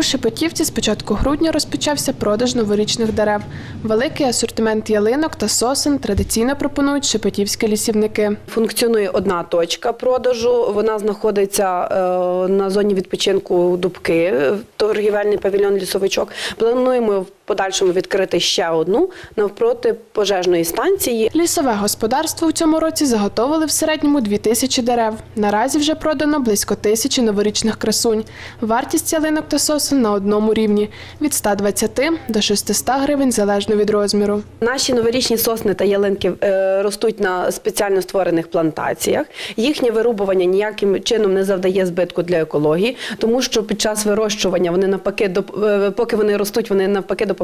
У Шепетівці з початку грудня розпочався продаж новорічних дерев. Великий асортимент ялинок та сосен традиційно пропонують шепетівські лісівники. Функціонує одна точка продажу. Вона знаходиться е, на зоні відпочинку Дубки, торгівельний павільйон Лісовичок. Плануємо подальшому відкрити ще одну навпроти пожежної станції. Лісове господарство в цьому році заготовили в середньому 2 тисячі дерев. Наразі вже продано близько тисячі новорічних красунь. Вартість ялинок та сосен на одному рівні від 120 до 600 гривень залежно від розміру. Наші новорічні сосни та ялинки е, ростуть на спеціально створених плантаціях. Їхнє вирубування ніяким чином не завдає збитку для екології, тому що під час вирощування вони навпаки е, поки вони ростуть, вони навпаки допомагають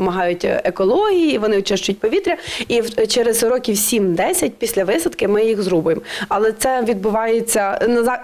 екології, вони очищують повітря. І через років 7-10 після висадки ми їх зрубуємо. Але це відбувається на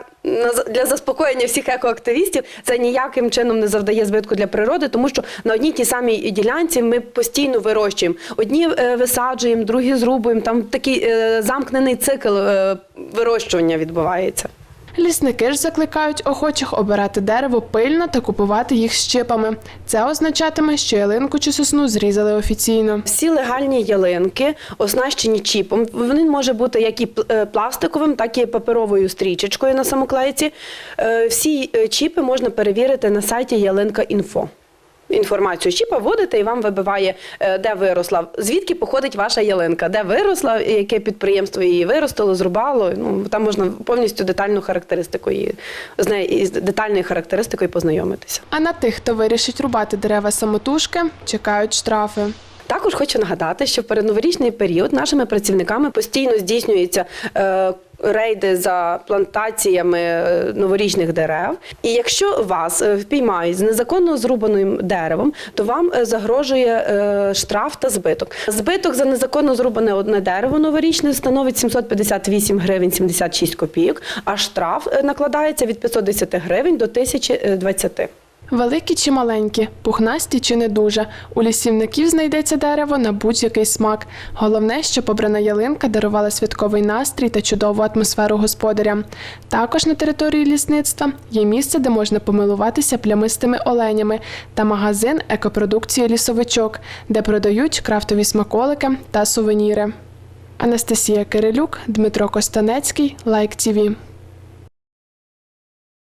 для заспокоєння всіх екоактивістів. Це ніяким чином не завдає збитку для природи, тому що на одній тій самій ділянці ми постійно вирощуємо. Одні е, висаджуємо, другі зрубуємо. Там такий е, замкнений цикл е, вирощування відбувається. Лісники ж закликають охочих обирати дерево пильно та купувати їх щипами. Це означатиме, що ялинку чи сосну зрізали офіційно. Всі легальні ялинки оснащені чіпом. Вони може бути як і е, пластиковим, так і паперовою стрічечкою на самоклейці. Е, Всі е, чіпи можна перевірити на сайті Ялинка.Інфо. Інформацію чіпа вводите і вам вибиває, е, де виросла, звідки походить ваша ялинка, де виросла, яке підприємство її виростило, зрубало. Ну там можна повністю детальну характеристику її з нею із детальною характеристикою познайомитися. А на тих, хто вирішить рубати дерева самотужки, чекають штрафи. Також хочу нагадати, що в передноворічний період нашими працівниками постійно здійснюються е, рейди за плантаціями е, новорічних дерев. І якщо вас е, впіймають з незаконно зрубаним деревом, то вам е, загрожує штраф та збиток. Збиток за незаконно зрубане одне дерево новорічне становить 758 гривень 76 копійок, а штраф накладається від 510 гривень до 1020. Великі чи маленькі, пухнасті чи не дуже. У лісівників знайдеться дерево на будь-який смак. Головне, щоб обрана ялинка дарувала святковий настрій та чудову атмосферу господарям. Також на території лісництва є місце, де можна помилуватися плямистими оленями, та магазин екопродукції лісовичок, де продають крафтові смаколики та сувеніри. Анастасія Кирилюк, Дмитро Костанецький, Лайк ТІВІ.